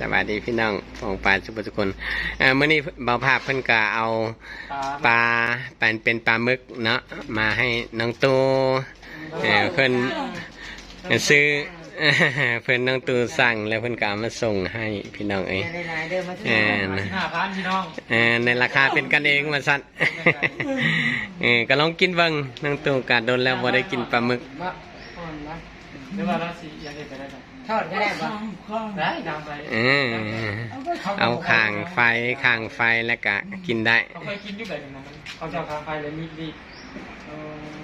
สวัสดีพี่น้องของปลาสุภทุกคนเอ่อมื่อนี้เบาภาพเพิ่นก็เอาปลาเป็นเป็นปลาหมึกเนาะมาให้น้องตูเอ่อเพิ่นซื้อเพิ่นน้องตูสั่งแล้วเพิ่นก็เอามาส่งให้พี่น้องเอ้ยอย่าได้หลายเด้อมาเอซื้ออห้าพันพี่น้องเอ่อในราคาเป็นกันเองมาสั่นเออก็ลองกินเบิ่งน้องตูก็โดนแล้วบ่ได้กินปลาหมึกบ่อ่อนบ่หรือว่าเราสิอยากเห็นไปได้ไหม ทอดก็ได้บ่ได้ตามไปเออเอาข่างไฟข่างไฟแล้วก็กินได้เขาเคยกินอยู่แบบนั้นมันเขาจะเอาคาไฟเลยมีดรีด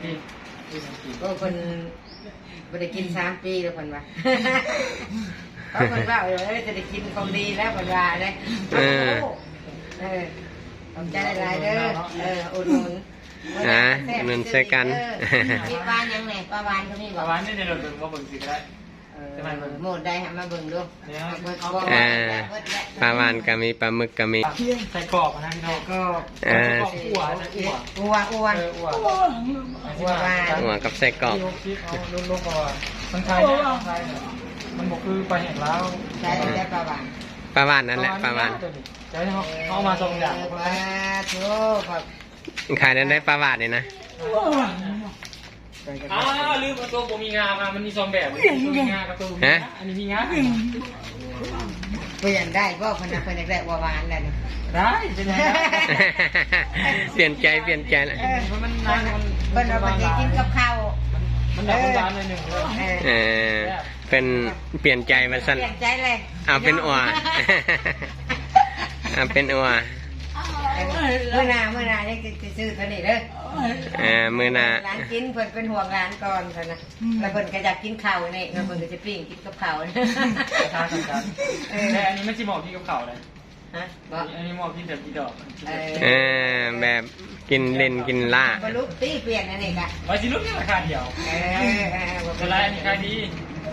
รีดรีดมันกินก็เพิ่นบ่ได้กินสามปีแล้วเพิ่นว่าเพราะเพิ่นว่าเออจะได้กินของดีแล้วเพิ่นว่าเด้เออเออขอบใจหลายๆเด้อเอออุดหนุนนะหนุนใส่กันเออมีปลายังไงปลาวานก็มีปบ่ระมาณนี้ในรถเดินก็เบิ่งสิก็ได้ เออโหมดได้ให้มาเบิ่งดูเนี่ยเบิ่งเอาบ่เออปลาวานก็มีปลาหมึกก็มีใส่กรอบนะพี่น้องก็เอออ้วนอ้วนอ้วนอ้วนเอออ้วนหัวกับไส้กรอกลูกคิดเอาลูกๆก่อนมันไทยเนี่ยมันไทยเนี่ยมันบอกคือไปเห็นแล้วใช้ได้ปลาวานปลาวานนั่นแหละปลาวานใช่เขาเอามาส่งอย่างปลาทูผักขายนั้นได้ปลาวานเลยนะ อ้าวลืมเอาตัวผมมีงามามันมีสองแบบมันมีงากับตัวมีงาอันนี้มีงาเปลี่ยนได้ก็พนักพนักได้ว่าหวานแล้วนี่ได้เป็นไงเปลี่ยนใจเปลี่ยนใจแล้วเพราะมันนานมันเพิ่นเอาไปกินกับข้าวมันดับร้านเลยหนึ่งเลยเออเออเป็นเปลี่ยนใจมาสั้นเปลี่ยนใจเลยเอาเป็นอัวเอาเป็นอัว เมื่อนาเมื่อนายังจะซื้อเท่านี้เด้อเออมือหนาร้านกินเพิ่นเป็นห่วงร้านก่อนเพิ่นนะแล้วเพิ่นก็อยากกินข้าวนี่แล้วเพิ่นก็จะปิ้งกินกับข้าวราคาต่างกันแต่อันนี้ไม่ใช่หมอกที่กับเขาเลยฮะบ่อันนี้หมอกที่แบบที่ดอกเออเออแบบกินเล่นกินล่าบ่รู้ตีเปลี่ยนอันนี้กะไว้สิลูกนี่ราคาเดียวเออเออบ่เวเป็นลาไรอันนี้ขายดี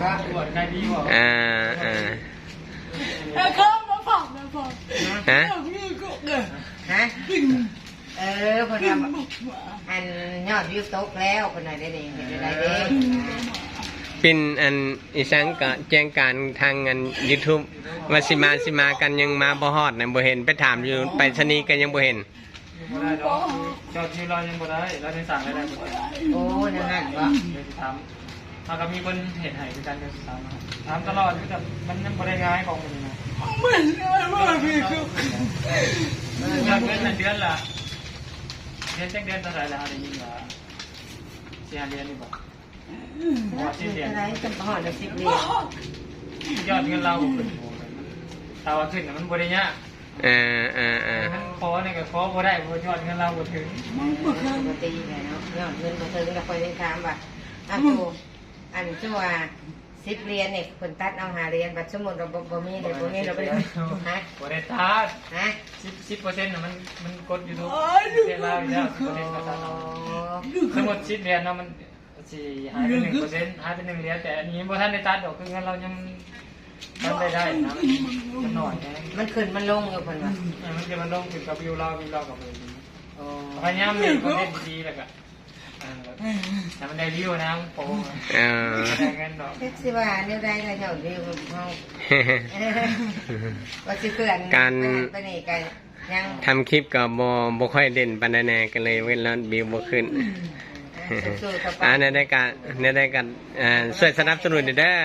ก็ตรวจขายดีกว่าอ่าอ่าเข้ามาฝักนะฝักฮะนี่ก็เกิดฮะกิน เออเพิ่นกินว่าหมดหมาอันยอดวิวตกแล้วเพิ่นน่ะได้นี่เห็นได้เด้เป็นอันอีสังก็แจ้งการทางอัน YouTube ว่าสิมาสิมากันยังมาบ่ฮอดนะบ่เห็นไปถามอยู่ไปสนีย์ก็ยังบ่เห็นบ่ได้ดอกจอดที่รอยังบ่ได้เรายังสั่งได้ได้บ่ได้โอ้นั่นนั่นบ่เดี๋ยวสิถามถ้าก็มีคนเห็นให้คือกันเดี๋ยวสิถามมาถามตลอดคือแต่มันยังบ่ได้ง่ายของมันนะไม่ได้ว่า พี่ก็ยอดเงินเดือนละเดือนจักเดือนเท่าไหร่ละอะไรยิ่งละสี่ห้าเดือนนี่บ่บ่สิ้นเดือนอะไรจำหอดละสิบเหรียญยอดเงินเราขึ้นถ้าว่าขึ้นน่ะมันบ่ได้ยากเออเออเออมันขอเนี่ยก็ขอบ่ได้เพราะยอดเงินเราบ่ถึงปกติเลยเนาะยอดเงินมาถึงแล้วคอยยังถามว่าอ้าวจูอันจูว่าสิบเหรียญเนี่ยคนตัดเอาหาเหรียญบัตรสมุดเราบ่มีเลยบ่มีเราไปเลยฮะบ่ได้ตัดฮะ 10 10%น่ะมันมันกดอยู่ทุกเดือนเราอยู่แล้ว10%ก็ตัดเอาสมมุติ10เหรียญเนาะมันสิหายไป1%หายไป1เหรียญแต่อันนี้บ่ทันได้ตัดดอกคือเงินเรายังมันได้ได้นะมันน้อยแฮงมันขึ้นมันลงอยู่คนว่ามันจะมันลงถึงกับวิวเราวิวเรากับเลยโอ้พยายามมีคอนเทนต์ดีแล้วก็แต่มันได้วิวนะโป้เออได้เงินดอกเฮ็ดสิว่าเนี่ยได้ละยอดวิวเฮาว่าสิเพื่อนไปนี่กัน ยังทำคลิปก็บ่บ่ค่อยเด่นปานใดแน่ก็เลยเว้นแล้วบิวบ่ขึ้น สู้ๆต่อไปอ่าในได้การในได้การอ่าช่วยสนับสนุนเด้อ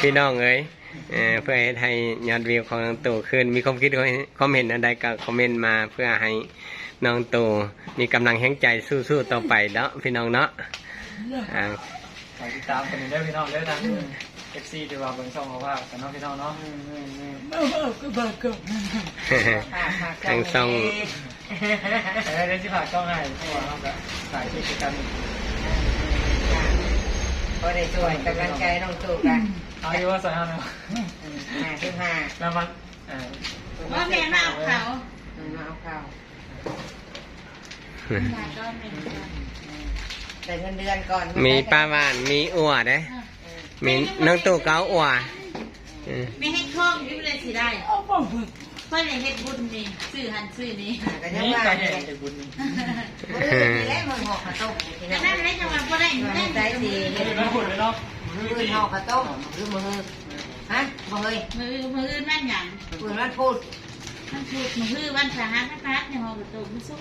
พี่น้องเอ้ยเอ่อเพื่อให้ไทยยอดวิวของน้องตู่ขึ้น มีความคิดความเห็นอะไรก็คอมเมนต์มาเพื่อให้น้องตู่มีกำลังแห่งใจสู้ๆต่อไปเนาะพี่น้องเนาะอ่าฝากติดตามกันได้พี่น้องได้ทาง เอฟซีดีว่าเบิ่งช่องเขาว่ากันเนาะพี่น้องเนาะไม่ว่าก็บ้าก็ทางช่องเออได้ที่ฝากช่องให้เพราะว่าเราก็สายที่กันก็ได้ช่วยกำลังใจน้องตู่กันเอาอยู่ว่าสายเอาเนาะห้าสิบห้าแล้วมันเออว่าแม่มาเอาเขามาเอาเขาแต่เงินเดือนก่อนมีป้าว่านมีอัวเด้ มีน้องตู่เกาอัวเออไม่ให้คล้องยิ่งเลยสิได้เอาบ้าเพื่อนเฮ็ดบุญนี่ซื้อหันซื้อนี่ก็ยังนี่ว่าก็เลเห็ยนไอ้บุญนี่มีแล้วมันห่อข้าวต้มที่แต่นั่นั่นนเลยจังหวะบ่ได้มันนั่นใจดีเห็นแล้วบุญเลยเนาะมือห่อข้าวต้มหรือมือฮะบ่เฮ้ยมือมืออื่นมันหยังปืนมันพูดมันพูดมือวันสหัสพัดในห้องประตูมันสุก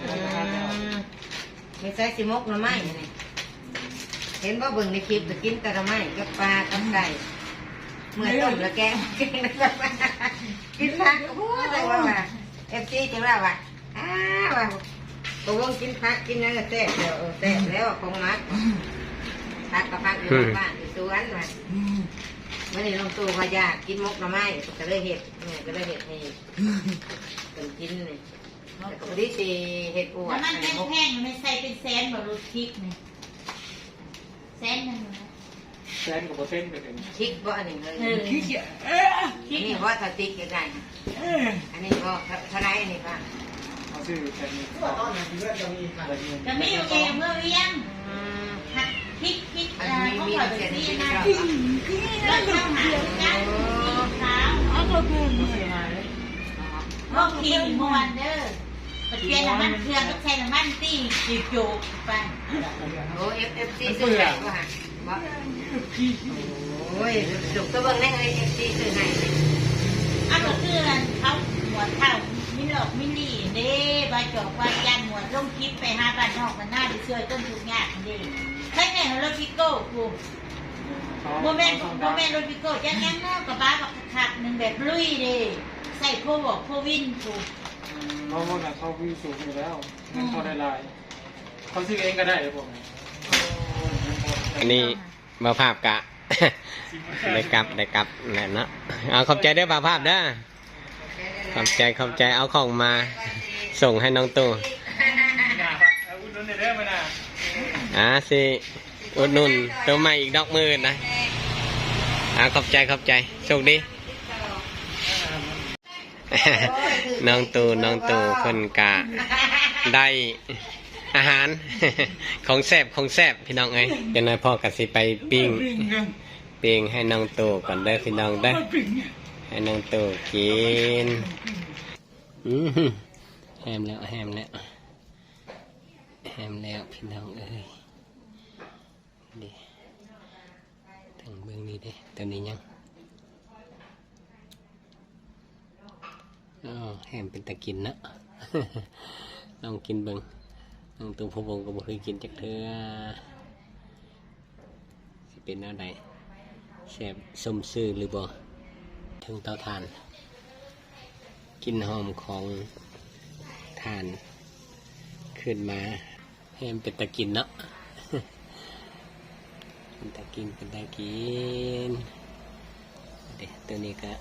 ไม่ใช่สิมกหน่อไม้นี่ เห็นว่าเบิ่งในคลิปจะกินแต่หน่อไม้กับปลากับไก่เมื่อต้มแล้วแกงกินแล้วกินผักโอ้โหแต่ว่าว่าเอฟซีจะว่าว่าอ้าวว่าตัววงกินผักกินนั่นก็แซ่บเดี๋ยวเออแซ่บแล้วคงมักผักกับผักอยู่บ้านอยู่สวนว่าวันนี้ลงตู้พายากกินมกหน่อไม้ก็เลยเห็ดเนี่ยก็เลยเห็ดให้เป็นกินนี่แต่ก็พอดีสิเห็ดอวดแล้วมันให้มกแห้งๆไม่ใส่เป็นแซนบ่รู้ทิกนี่แซนนั่นนะแซนกับโปรเซ็นต์ไปถึงชิกบ่อันนี้เลยเอออัทินกนี้ว่าสติ๊กยังไงอันนี้ก็เท่าไรอันนี้ป่ะเอาชื่อแซนจะไม่อยู่เองเมื่อเวียงอืมทิกทิกอันเอ่อนี้เขามีปล่อยเสีเป็ยนงสีที่นะเราแล้วเข้าหากันสีขาวพวกทีมมวนเด้อ ปะเทียนน้ำมันเครื่องก็ใช้น้ำมันตีจีบโจกไปโอ้เอฟเอฟซีซื้อให้ก็ฮะบ่โอ้ยจุกตัวเบิ่งได้เลยเอฟซีซื้อให้เอันก็คือเขาหมวดเท่ามิหลอกมิลี่เด้บาจอกบาจันหมวดลงคลิปไปหาบ้านนอกกันหน้าดิเชื่อต้นทุกอย่างเด้ใช่ไงรถพิโก้กูโมเมนต์โมเมนต์รถพิโก้จังยังเนาะกับบ้ากับขักหนึ่งแบบลุยเด้ใส่โคบอกโควินกู เขาว่าเขาวิวสูงอยู่แล้วเงินเขาได้ลาย เขาซื้อเองก็ได้เลยผมอันนี้มาภาพกะ ได้กลับได้กลับนั่นเนาะเอาขอบใจเด้อบ่าวภาพเด้อขอบใจขอบใจเอาของมาส่งให้น้องตู่น่าปะเอาอุ่นนุ่นเด้อมาน่ะอ่าสิอุดหนุนตัวใหม่อีกดอกมือนะอ่าขอบใจขอบใจโชคดี น้องตูน้องตู่เพิ่นกะได้อาหาร ของแซบของแซบพี่น้องเอ้ยเดี๋ยวนายพ่อกสิไปปิ้งปิ้งให้น้องตูก่อนเด้อพี่น้องเด้อให้น้องตูกินอือแฮมแล้วแฮมแล้วแฮมแล้วพี่น้องเอ้ยดีทางเบื้องนี้เด้ตัวนี้ยังอ๋อ แฮมเป็นตะกินนะลองกินเบิงน้องตู่พวงก็บ่เคยกินจักเทื่อสิเป็นแนวใดแซ่บสมซื่อหรือบ่ถึงเตาถ่านกินหอมของถ่าน ขึ้นมาให้มันเป็นตะกินเนาะเป็นตะกินเป็นตะกินเดี๋ยวตัวนี้ก็